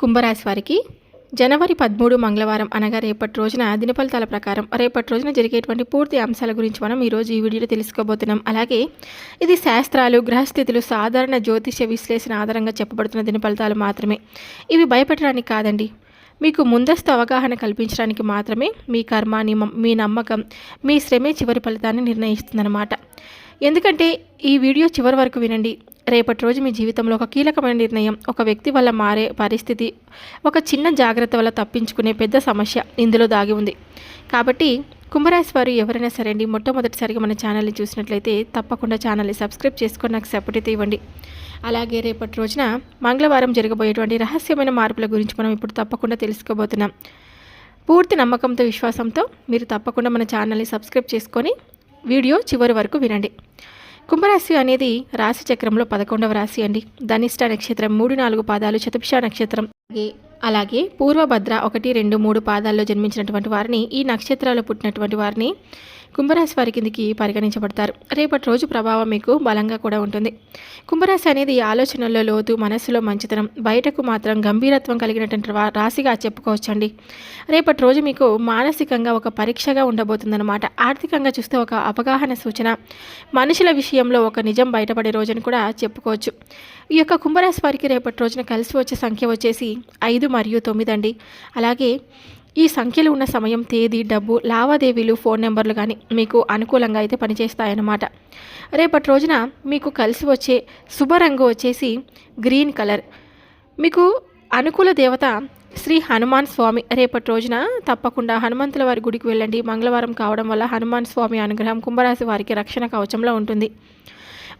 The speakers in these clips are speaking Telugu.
కుంభరాశి వారికి జనవరి పదమూడు మంగళవారం అనగా రేపటి రోజున దినఫలితాల ప్రకారం రేపటి రోజున జరిగేటువంటి పూర్తి అంశాల గురించి మనం ఈరోజు ఈ వీడియోలో తెలుసుకోబోతున్నాం. అలాగే ఇది శాస్త్రాలు గ్రహస్థితులు సాధారణ జ్యోతిష్య విశ్లేషణ ఆధారంగా చెప్పబడుతున్న దిన ఫలితాలు మాత్రమే. ఇవి భయపెట్టడానికి కాదండి. మీకు ముందస్తు అవగాహన కల్పించడానికి మాత్రమే మీ కర్మ మీ నమ్మకం మీ శ్రమే చివరి ఫలితాన్ని నిర్ణయిస్తుందన్నమాట. ఎందుకంటే ఈ వీడియో చివరి వరకు వినండి. రేపటి రోజు మీ జీవితంలో ఒక కీలకమైన నిర్ణయం. ఒక వ్యక్తి వల్ల మారే పరిస్థితి ఒక చిన్న జాగ్రత్త వల్ల తప్పించుకునే పెద్ద సమస్య ఇందులో దాగి ఉంది. కాబట్టి కుంభరాశి వారు ఎవరైనా సరే అండి మొట్టమొదటిసారిగా మన ఛానల్ని చూసినట్లయితే తప్పకుండా ఛానల్ని సబ్స్క్రైబ్ చేసుకొని నాకు సపోర్ట్ అయితే ఇవ్వండి. అలాగే రేపటి రోజున మంగళవారం జరగబోయేటువంటి రహస్యమైన మార్పుల గురించి మనం ఇప్పుడు తప్పకుండా తెలుసుకోబోతున్నాం. పూర్తి నమ్మకంతో విశ్వాసంతో మీరు తప్పకుండా మన ఛానల్ని సబ్స్క్రైబ్ చేసుకొని వీడియో చివరి వరకు వినండి. కుంభరాశి అనేది రాశి చక్రంలో పదకొండవ రాశి అండి. ధనిష్ట నక్షత్రం మూడు నాలుగు పాదాలు చతుర్ష నక్షత్రం అలాగే పూర్వభద్ర ఒకటి రెండు మూడు పాదాల్లో జన్మించినటువంటి వారిని ఈ నక్షత్రాలు పుట్టినటువంటి వారిని కుంభరాశి వారి కిందికి పరిగణించబడతారు. రేపటి రోజు ప్రభావం మీకు బలంగా కూడా ఉంటుంది. కుంభరాశి అనేది ఆలోచనల్లో లోతు మనస్సులో మంచితనం బయటకు మాత్రం గంభీరత్వం కలిగినటువంటి రాశిగా చెప్పుకోవచ్చండి. రేపటి రోజు మీకు మానసికంగా ఒక పరీక్షగా ఉండబోతుందన్నమాట. ఆర్థికంగా చూస్తే ఒక అవగాహన సూచన మనుషుల విషయంలో ఒక నిజం బయటపడే రోజుని కూడా చెప్పుకోవచ్చు. ఈ యొక్క కుంభరాశి వారికి రేపటి రోజున కలిసి వచ్చే సంఖ్య వచ్చేసి ఐదు మరియు తొమ్మిది అండి. అలాగే ఈ సంఖ్యలు ఉన్న సమయం తేదీ డబ్బు లావాదేవీలు ఫోన్ నెంబర్లు కానీ మీకు అనుకూలంగా అయితే పనిచేస్తాయన్నమాట. రేపటి రోజున మీకు కలిసి వచ్చే శుభ రంగు వచ్చేసి గ్రీన్ కలర్. మీకు అనుకూల దేవత శ్రీ హనుమాన్ స్వామి రేపటి రోజున తప్పకుండా హనుమంతుల వారి గుడికి వెళ్ళండి. మంగళవారం కావడం వల్ల హనుమాన్ స్వామి అనుగ్రహం కుంభరాశి వారికి రక్షణ కవచంలో ఉంటుంది.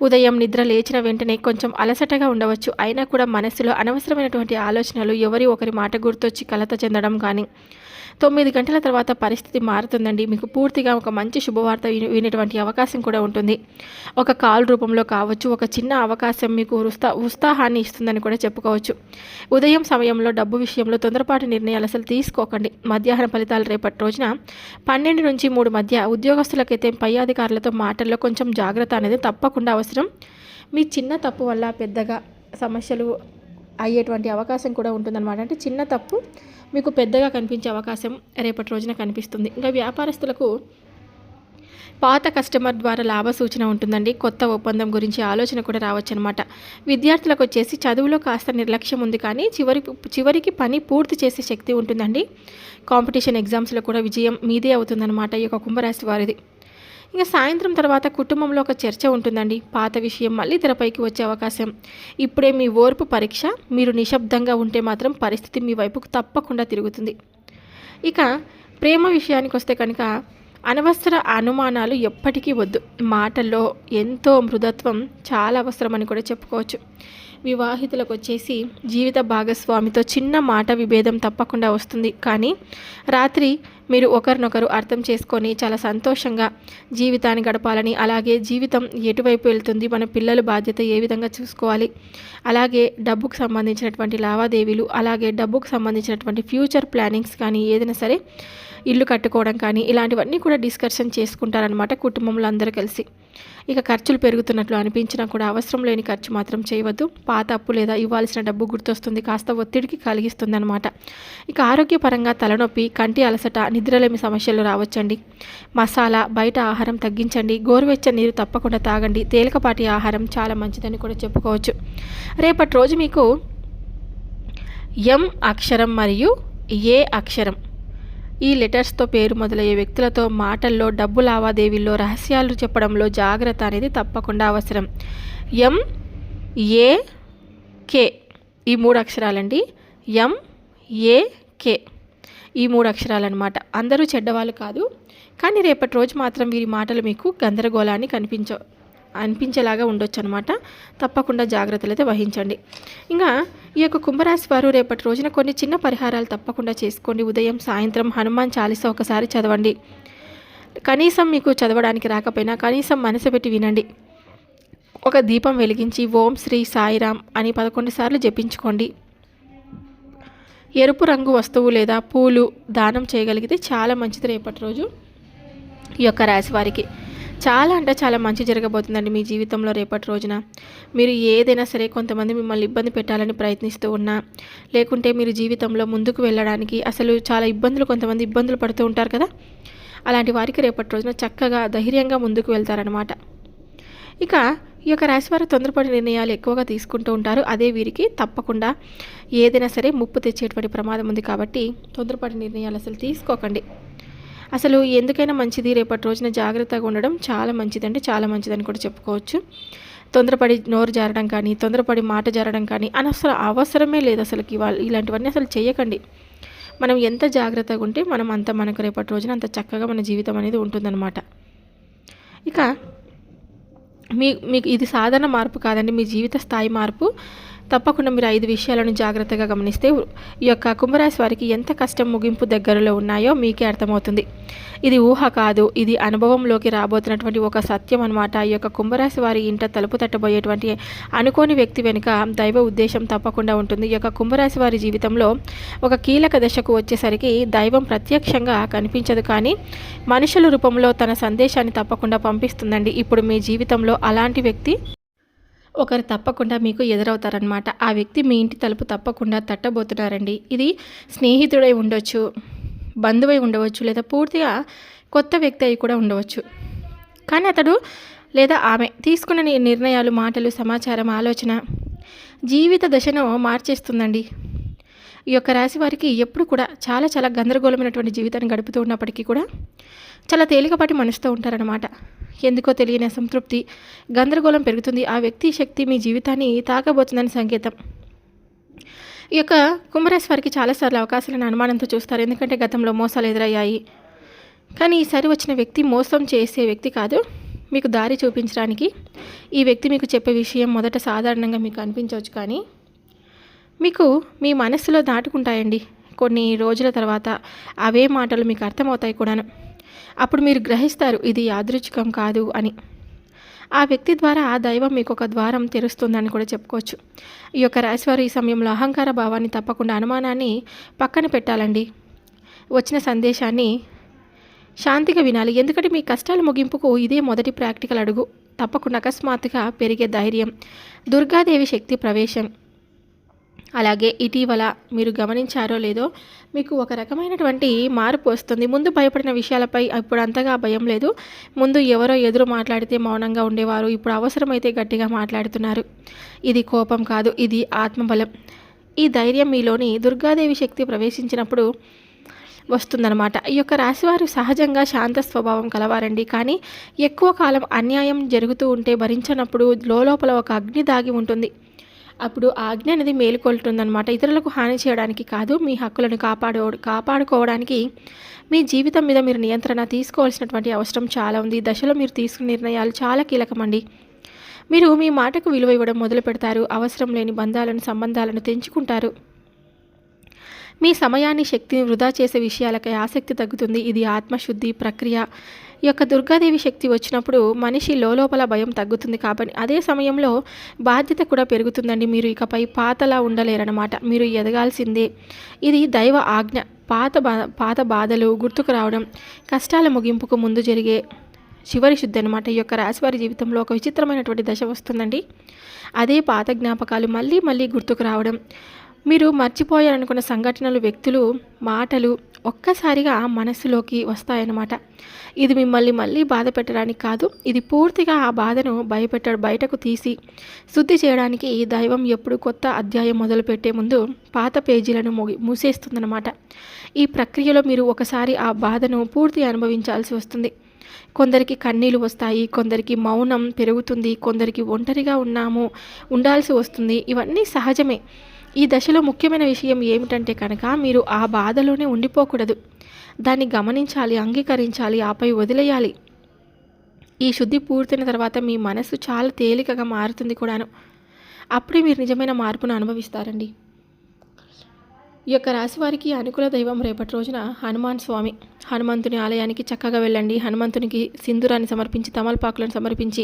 ఉదయం నిద్ర లేచిన వెంటనే కొంచెం అలసటగా ఉండవచ్చు. అయినా కూడా మనస్సులో అనవసరమైనటువంటి ఆలోచనలు ఎవరి ఒకరి మాట గుర్తొచ్చి కలత చెందడం కానీ తొమ్మిది గంటల తర్వాత పరిస్థితి మారుతుందండి. మీకు పూర్తిగా ఒక మంచి శుభవార్త వినేటువంటి అవకాశం కూడా ఉంటుంది. ఒక కాల్ రూపంలో కావచ్చు ఒక చిన్న అవకాశం మీకు ఉత్సా ఉత్సాహాన్ని ఇస్తుందని కూడా చెప్పుకోవచ్చు. ఉదయం సమయంలో డబ్బు విషయంలో తొందరపాటు నిర్ణయాలు అసలు తీసుకోకండి. మధ్యాహ్న ఫలితాలు రేపటి రోజున పన్నెండు నుంచి మూడు మధ్య ఉద్యోగస్తులకైతే పై అధికారులతో మాటల్లో కొంచెం జాగ్రత్త అనేది తప్పకుండా అవసరం. మీ చిన్న తప్పు వల్ల పెద్దగా సమస్యలు అయ్యేటువంటి అవకాశం కూడా ఉంటుందన్నమాట. అంటే చిన్న తప్పు మీకు పెద్దగా కనిపించే అవకాశం రేపటి రోజున కనిపిస్తుంది. ఇంకా వ్యాపారస్తులకు పాత కస్టమర్ ద్వారా లాభ సూచన ఉంటుందండి. కొత్త ఒప్పందం గురించి ఆలోచన కూడా రావచ్చు అనమాట విద్యార్థులకు వచ్చేసి చదువులో కాస్త నిర్లక్ష్యం ఉంది కానీ చివరి చివరికి పని పూర్తి చేసే శక్తి ఉంటుందండి. కాంపిటీషన్ ఎగ్జామ్స్లో కూడా విజయం మీదే అవుతుందన్నమాట ఈ యొక్క కుంభరాశి వారిది. ఇంకా సాయంత్రం తర్వాత కుటుంబంలో ఒక చర్చ ఉంటుందండి. పాత విషయం మళ్ళీ తెరపైకి వచ్చే అవకాశం. ఇప్పుడే మీ ఓర్పు పరీక్ష మీరు నిశ్శబ్దంగా ఉంటే మాత్రం పరిస్థితి మీ వైపుకు తప్పకుండా తిరుగుతుంది. ఇక ప్రేమ విషయానికి వస్తే కనుక అనవసర అనుమానాలు ఎప్పటికీ వద్దు. మాటల్లో ఎంతో మృదత్వం చాలా అవసరమని కూడా చెప్పుకోవచ్చు. వివాహితులకు వచ్చేసి జీవిత భాగస్వామితో చిన్న మాట విభేదం తప్పకుండా వస్తుంది. కానీ రాత్రి మీరు ఒకరినొకరు అర్థం చేసుకొని చాలా సంతోషంగా జీవితాన్ని గడపాలని అలాగే జీవితం ఎటువైపు వెళ్తుంది మన పిల్లల బాధ్యత ఏ విధంగా చూసుకోవాలి అలాగే డబ్బుకు సంబంధించినటువంటి లావాదేవీలు అలాగే డబ్బుకు సంబంధించినటువంటి ఫ్యూచర్ ప్లానింగ్స్ కానీ ఏదైనా సరే ఇల్లు కట్టుకోవడం కానీ ఇలాంటివన్నీ కూడా డిస్కషన్ చేసుకుంటారనమాట కుటుంబంలో అందరూ కలిసి. ఇక ఖర్చులు పెరుగుతున్నట్లు అనిపించినా కూడా అవసరం లేని ఖర్చు మాత్రం చేయవద్దు. పాత అప్పు లేదా ఇవ్వాల్సిన డబ్బు గుర్తొస్తుంది కాస్త ఒత్తిడికి కలిగిస్తుంది అనమాట ఇక ఆరోగ్యపరంగా తలనొప్పి కంటి అలసట నిద్రలేమి సమస్యలు రావచ్చండి. మసాలా బయట ఆహారం తగ్గించండి. గోరువెచ్చని నీరు తప్పకుండా తాగండి. తేలికపాటి ఆహారం చాలా మంచిదని కూడా చెప్పుకోవచ్చు. రేపటి రోజు మీకు ఎం అక్షరం మరియు ఏ అక్షరం ఈ లెటర్స్తో పేరు మొదలయ్యే వ్యక్తులతో మాటల్లో డబ్బు లావాదేవీల్లో రహస్యాలు చెప్పడంలో జాగ్రత్త అనేది తప్పకుండా అవసరం. ఎం ఏ కే. ఈ మూడు అక్షరాలండి. ఎం ఏ కే. ఈ మూడు అక్షరాలన్నమాట. అందరూ చెడ్డవాళ్ళు కాదు. కానీ రేపటి రోజు మాత్రం వీరి మాటలు మీకు గందరగోళాన్ని కనిపించవు అనిపించేలాగా ఉండొచ్చు అనమాట తప్పకుండా జాగ్రత్తలు అయితే వహించండి. ఇంకా ఈ యొక్క కుంభరాశి వారు రేపటి రోజున కొన్ని చిన్న పరిహారాలు తప్పకుండా చేసుకోండి. ఉదయం సాయంత్రం హనుమాన్ చాలీసా ఒకసారి చదవండి. కనీసం మీకు చదవడానికి రాకపోయినా కనీసం మనసు పెట్టి వినండి. ఒక దీపం వెలిగించి ఓం శ్రీ సాయిరామ్ అని పదకొండు సార్లు జపించుకోండి. ఎరుపు రంగు వస్తువు లేదా పూలు దానం చేయగలిగితే చాలా మంచిది రేపటి రోజు ఈ యొక్క రాశి వారికి. చాలా అంటే చాలా మంచి జరగబోతుందండి మీ జీవితంలో రేపటి రోజున. మీరు ఏదైనా సరే కొంతమంది మిమ్మల్ని ఇబ్బంది పెట్టాలని ప్రయత్నిస్తూ ఉన్నా లేకుంటే మీరు జీవితంలో ముందుకు వెళ్ళడానికి అసలు చాలా ఇబ్బందులు కొంతమంది ఇబ్బందులు పడుతూ ఉంటారు కదా. అలాంటి వారికి రేపటి రోజున చక్కగా ధైర్యంగా ముందుకు వెళ్తారనమాట ఇక ఈ యొక్క రాశివారు తొందరపడి నిర్ణయాలు ఎక్కువగా తీసుకుంటూ ఉంటారు. అదే వీరికి తప్పకుండా ఏదైనా సరే ముప్పు తెచ్చేటువంటి ప్రమాదం ఉంది కాబట్టి తొందరపడి నిర్ణయాలు అసలు తీసుకోకండి. అసలు ఎందుకైనా మంచిది రేపటి రోజున జాగ్రత్తగా ఉండడం చాలా మంచిదండి చాలా మంచిదని కూడా చెప్పుకోవచ్చు. తొందరపడి నోరు జారడం కానీ తొందరపడి మాట జారడం కానీ అనవసరం అవసరమే లేదు అసలుకి వాళ్ళు ఇలాంటివన్నీ అసలు చేయకండి మనం ఎంత జాగ్రత్తగా ఉంటే మనం అంత మనకు రేపటి రోజున అంత చక్కగా మన జీవితం అనేది ఉంటుందన్నమాట. ఇక మీ మీకు ఇది సాధారణ మార్పు కాదండి మీ జీవిత స్థాయి మార్పు. తప్పకుండా మీరు ఐదు విషయాలను జాగ్రత్తగా గమనిస్తే ఈ యొక్క కుంభరాశి వారికి ఎంత కష్టం ముగింపు దగ్గరలో ఉన్నాయో మీకే అర్థమవుతుంది. ఇది ఊహ కాదు ఇది అనుభవంలోకి రాబోతున్నటువంటి ఒక సత్యం అనమాట ఈ యొక్క కుంభరాశి వారి ఇంట తలుపు తట్టబోయేటువంటి అనుకోని వ్యక్తి వెనుక దైవ ఉద్దేశం తప్పకుండా ఉంటుంది. ఈ యొక్క కుంభరాశి వారి జీవితంలో ఒక కీలక దశకు వచ్చేసరికి దైవం ప్రత్యక్షంగా కనిపించదు కానీ మనుషుల రూపంలో తన సందేశాన్ని తప్పకుండా పంపిస్తుందండి. ఇప్పుడు మీ జీవితంలో అలాంటి వ్యక్తి ఒకరు తప్పకుండా మీకు ఎదురవుతారనమాట ఆ వ్యక్తి మీ ఇంటి తలుపు తప్పకుండా తట్టబోతున్నారండి. ఇది స్నేహితుడై ఉండొచ్చు బంధువై ఉండవచ్చు లేదా పూర్తిగా కొత్త వ్యక్తి అయి కూడా ఉండవచ్చు. కానీ అతడు లేదా ఆమె తీసుకున్న నిర్ణయాలు మాటలు సమాచారం ఆలోచన జీవిత దశను మార్చేస్తుందండి. ఈ యొక్క రాశి వారికి ఎప్పుడు కూడా చాలా చాలా గందరగోళమైనటువంటి జీవితాన్ని గడుపుతూ ఉన్నప్పటికీ కూడా చాలా తేలికపాటి మనసుతో ఉంటారనమాట ఎందుకో తెలియని అసంతృప్తి గందరగోళం పెరుగుతుంది. ఆ వ్యక్తి శక్తి మీ జీవితాన్ని తాకబోతుందని సంకేతం. ఈ యొక్క కుంభరాశి వారికి చాలాసార్లు అవకాశాలను అనుమానంతో చూస్తారు. ఎందుకంటే గతంలో మోసాలు ఎదురయ్యాయి. కానీ ఈసారి వచ్చిన వ్యక్తి మోసం చేసే వ్యక్తి కాదు. మీకు దారి చూపించడానికి ఈ వ్యక్తి మీకు చెప్పే విషయం మొదట సాధారణంగా మీకు అనిపించవచ్చు కానీ మీకు మీ మనస్సులో దాటుకుంటాయండి. కొన్ని రోజుల తర్వాత అవే మాటలు మీకు అర్థమవుతాయి కూడాను. అప్పుడు మీరు గ్రహిస్తారు ఇది యాదృచ్ఛికం కాదు అని. ఆ వ్యక్తి ద్వారా ఆ దైవం మీకు ఒక ద్వారం తెరుస్తుందని కూడా చెప్పుకోవచ్చు. ఈ యొక్క రాశివారు ఈ సమయంలో అహంకార భావాన్ని తప్పకుండా అనుమానాన్ని పక్కన పెట్టాలండి. వచ్చిన సందేశాన్ని శాంతిగా వినాలి. ఎందుకంటే మీ కష్టాల ముగింపుకు ఇదే మొదటి ప్రాక్టికల్ అడుగు. తప్పకుండా అకస్మాత్తుగా పెరిగే ధైర్యం. దుర్గాదేవి శక్తి ప్రవేశం. అలాగే ఇటీవల మీరు గమనించారో లేదో మీకు ఒక రకమైనటువంటి మార్పు వస్తుంది. ముందు భయపడిన విషయాలపై ఇప్పుడు అంతగా భయం లేదు. ముందు ఎవరో ఎదురు మాట్లాడితే మౌనంగా ఉండేవారు. ఇప్పుడు అవసరమైతే గట్టిగా మాట్లాడుతున్నారు. ఇది కోపం కాదు ఇది ఆత్మబలం. ఈ ధైర్యం మీలోని దుర్గాదేవి శక్తి ప్రవేశించినప్పుడు వస్తుందన్నమాట. ఈ యొక్క రాశివారు సహజంగా శాంత స్వభావం కలవారండి. కానీ ఎక్కువ కాలం అన్యాయం జరుగుతూ ఉంటే భరించినప్పుడు లోపల ఒక అగ్ని దాగి ఉంటుంది. అప్పుడు ఆజ్ఞ అనేది మేలుకొల్టుందనమాట ఇతరులకు హాని చేయడానికి కాదు మీ హక్కులను కాపాడు కాపాడుకోవడానికి మీ జీవితం మీద మీరు నియంత్రణ తీసుకోవాల్సినటువంటి అవసరం చాలా ఉంది. దశలో మీరు తీసుకున్న నిర్ణయాలు చాలా కీలకమండి. మీరు మీ మాటకు విలువ ఇవ్వడం మొదలు పెడతారు. అవసరం లేని బంధాలను సంబంధాలను తెంచుకుంటారు. మీ సమయాన్ని శక్తిని వృధా చేసే విషయాలకై ఆసక్తి తగ్గుతుంది. ఇది ఆత్మశుద్ధి ప్రక్రియ. ఈ యొక్క దుర్గాదేవి శక్తి వచ్చినప్పుడు మనిషి లోపల భయం తగ్గుతుంది కాబట్టి అదే సమయంలో బాధ్యత కూడా పెరుగుతుందండి. మీరు ఇకపై పాతలా ఉండలేరన్నమాట. మీరు ఎదగాల్సిందే. ఇది దైవ ఆజ్ఞ. పాత బా పాత బాధలు గుర్తుకు రావడం కష్టాల ముగింపుకు ముందు జరిగే చివరి శుద్ధి అనమాట ఈ యొక్క రాశివారి జీవితంలో ఒక విచిత్రమైనటువంటి దశ వస్తుందండి. అదే పాత జ్ఞాపకాలు మళ్ళీ మళ్ళీ గుర్తుకు రావడం మీరు మర్చిపోయారనుకున్న సంఘటనలు వ్యక్తులు మాటలు ఒక్కసారిగా మనస్సులోకి వస్తాయన్నమాట. ఇది మిమ్మల్ని మళ్ళీ బాధ పెట్టడానికి కాదు ఇది పూర్తిగా ఆ బాధను భయపెట్ట బయటకు తీసి శుద్ధి చేయడానికి దైవం ఎప్పుడు కొత్త అధ్యాయం మొదలుపెట్టే ముందు పాత పేజీలను మూగి మూసేస్తుందన్నమాట. ఈ ప్రక్రియలో మీరు ఒకసారి ఆ బాధను పూర్తి అనుభవించాల్సి వస్తుంది. కొందరికి కన్నీళ్ళు వస్తాయి కొందరికి మౌనం పెరుగుతుంది కొందరికి ఒంటరిగా ఉన్నాము ఉండాల్సి వస్తుంది. ఇవన్నీ సహజమే. ఈ దశలో ముఖ్యమైన విషయం ఏమిటంటే కనుక మీరు ఆ బాధలోనే ఉండిపోకూడదు. దాన్ని గమనించాలి అంగీకరించాలి ఆపై వదిలేయాలి. ఈ శుద్ధి పూర్తయిన తర్వాత మీ మనసు చాలా తేలికగా మారుతుంది కూడాను. అప్పుడే మీరు నిజమైన మార్పును అనుభవిస్తారండి. ఈ యొక్క రాశి వారికి అనుకూల దైవం రేపటి రోజున హనుమాన్ స్వామి. హనుమంతుని ఆలయానికి చక్కగా వెళ్ళండి. హనుమంతునికి సింధురాన్ని సమర్పించి తమలపాకులను సమర్పించి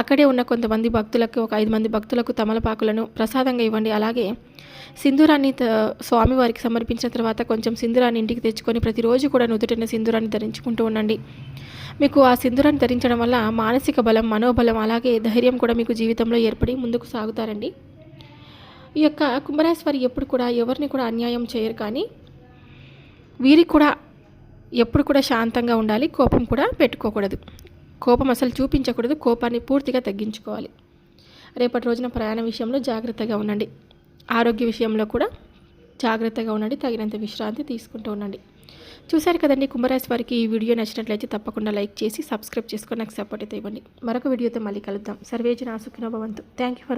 అక్కడే ఉన్న కొంతమంది భక్తులకు ఒక ఐదు మంది భక్తులకు తమలపాకులను ప్రసాదంగా ఇవ్వండి. అలాగే సింధూరాన్ని స్వామివారికి సమర్పించిన తర్వాత కొంచెం సింధూరాన్ని ఇంటికి తెచ్చుకొని ప్రతిరోజు కూడా నుదుటిన సింధూరాన్ని ధరించుకుంటూ ఉండండి. మీకు ఆ సింధూరాన్ని ధరించడం వల్ల మానసిక బలం మనోబలం అలాగే ధైర్యం కూడా మీకు జీవితంలో ఏర్పడి ముందుకు సాగుతారండి. ఈ యొక్క కుంభరాశి వారు ఎప్పుడు కూడా ఎవరిని కూడా అన్యాయం చేయరు కానీ వీరికి కూడా ఎప్పుడు కూడా శాంతంగా ఉండాలి కోపం కూడా పెట్టుకోకూడదు. కోపం అసలు చూపించకూడదు కోపాన్ని పూర్తిగా తగ్గించుకోవాలి. రేపటి రోజున ప్రయాణ విషయంలో జాగ్రత్తగా ఉండండి. ఆరోగ్య విషయంలో కూడా జాగ్రత్తగా ఉండండి తగినంత విశ్రాంతి తీసుకుంటూ ఉండండి. చూశారు కదండి కుంభరాశి వారికి ఈ వీడియో నచ్చినట్లయితే తప్పకుండా లైక్ చేసి సబ్స్క్రైబ్ చేసుకొని నాకు సపోర్ట్ అయితే ఇవ్వండి. మరొక వీడియోతో మళ్ళీ కలుద్దాం. సర్వేజన సుఖినోభవంతు థ్యాంక్ యూ ఫర్